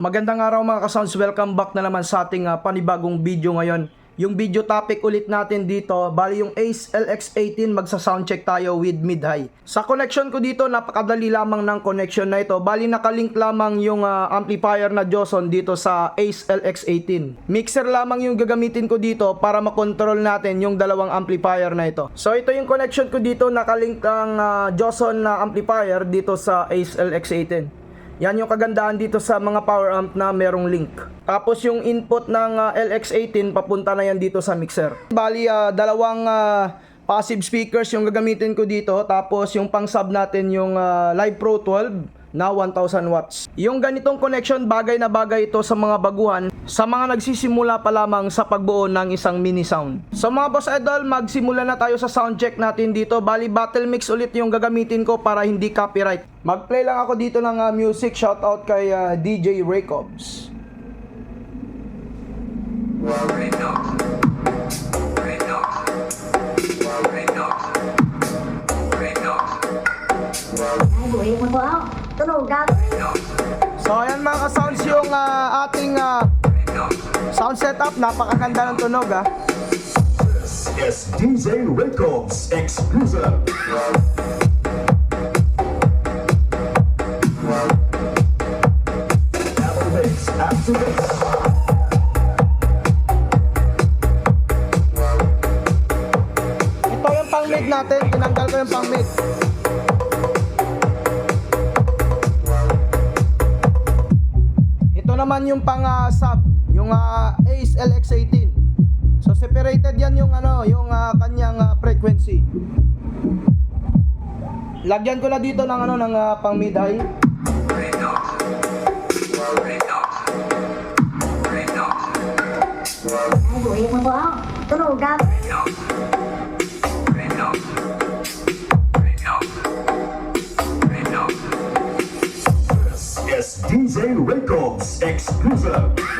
Magandang araw mga kasounds, welcome back na naman sa ating ah, panibagong video ngayon. Yung video topic ulit natin dito, bali yung Ace LX18 magsa-soundcheck tayo with mid-high. Sa connection ko dito, napakadali lamang ng connection na ito. Bali nakalink lamang yung ah, amplifier na Joson dito sa Ace LX18. Mixer lamang yung gagamitin ko dito para makontrol natin yung dalawang amplifier na ito. So ito yung connection ko dito, nakalink ang ah, Joson na amplifier dito sa Ace LX18. Yan yung kagandahan dito sa mga power amp na merong link. Tapos yung input ng ah, LX18 papunta na yan dito sa mixer. Bali ah, dalawang ah, passive speakers yung gagamitin ko dito. Tapos yung pang sub natin yung ah, Live Pro 12 na 1000 watts. Yung ganitong connection bagay na bagay ito sa mga baguhan sa mga nagsisimula pa lamang sa pagbuo ng isang mini sound. So mga boss idol, magsimula na tayo sa sound check natin dito. Bali battle mix ulit yung gagamitin ko para hindi copyright. Mag-play lang ako dito ng ah, music shoutout kay ah, DJ Raycobs. Ay, mo po ako. Tunog, gabi. So ayan mga ka-sounds yung ah, ating ah, sound setup. Napakaganda ng tunog ah. is DJ Records exclusive. After this. Natin. Tinanggal ko yung pang naman yung pang ah, sub, yung ah, Ace LX18. So separated yan yung ano, yung ah, kanyang ah, frequency. Lagyan ko na dito ng ano ng ah, pang mid high. Mo po ako. Tunog, DJ Records exclusive.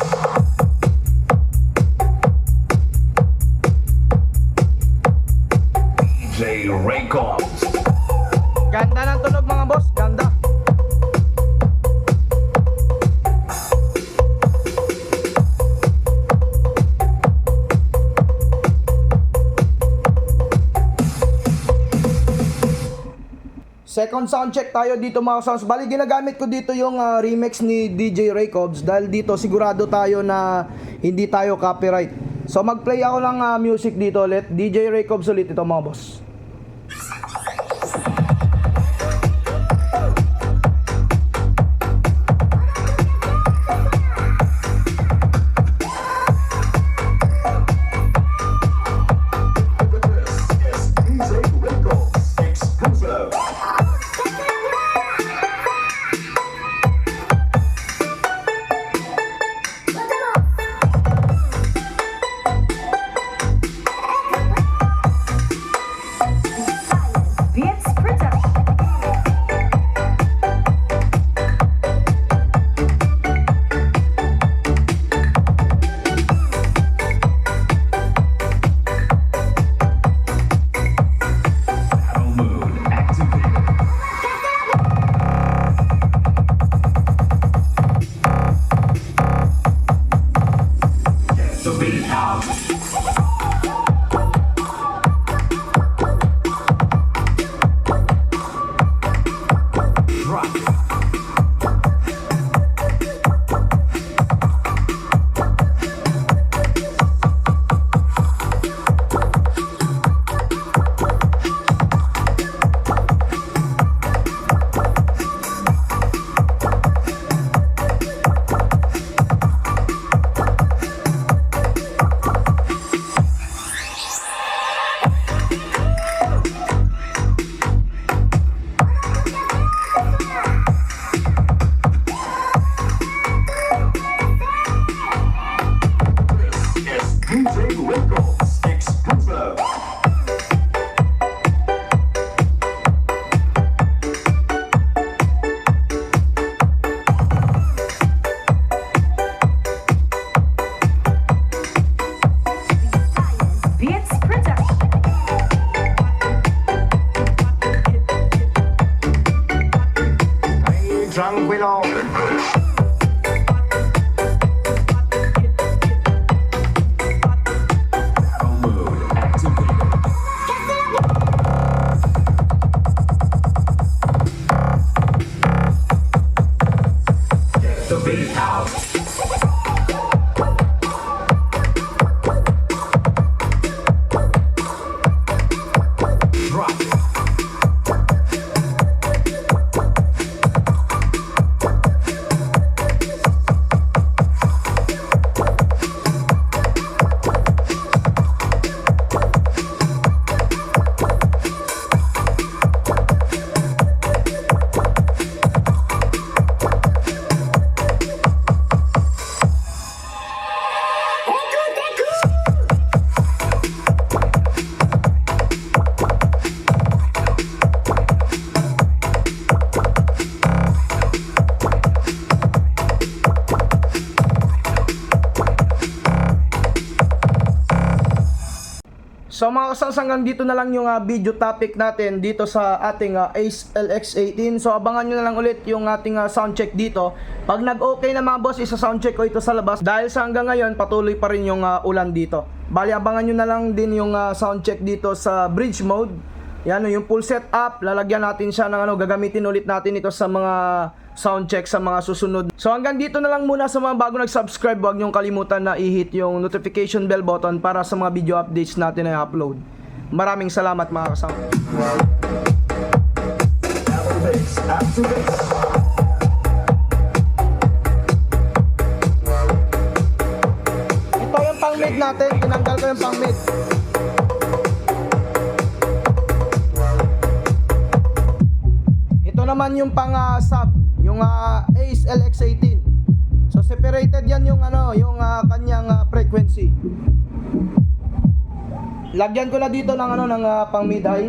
Second sound check tayo dito mga sounds. Bali ginagamit ko dito yung ah, remix ni DJ Raycobs dahil dito sigurado tayo na hindi tayo copyright. So mag-play ako ng ah, music dito ulit. DJ Raycobs ulit ito mga boss. 掌柜喽 So mga kasals hanggang dito na lang yung ah, video topic natin dito sa ating ah, Ace LX18. So abangan nyo na lang ulit yung ating ah, sound check dito. Pag nag-okay na mga boss, isa sound check ko ito sa labas. Dahil sa hanggang ngayon, patuloy pa rin yung ah, ulan dito. Bali abangan nyo na lang din yung ah, sound check dito sa bridge mode. Yan yung full setup, lalagyan natin siya ng ano, gagamitin ulit natin ito sa mga sound check sa mga susunod. So hanggang dito na lang muna sa mga bago nag-subscribe, huwag niyong kalimutan na i-hit yung notification bell button para sa mga video updates natin na i-upload. Maraming salamat mga kasama. Battle base activate. Ito yung pang mid natin, tinanggal ko yung pang naman yung pang ah, sub, yung ah, Ace LX18. So separated yan yung ano, yung ah, kanyang ah, frequency. Lagyan ko na dito ng ano ng ah, pang mid high.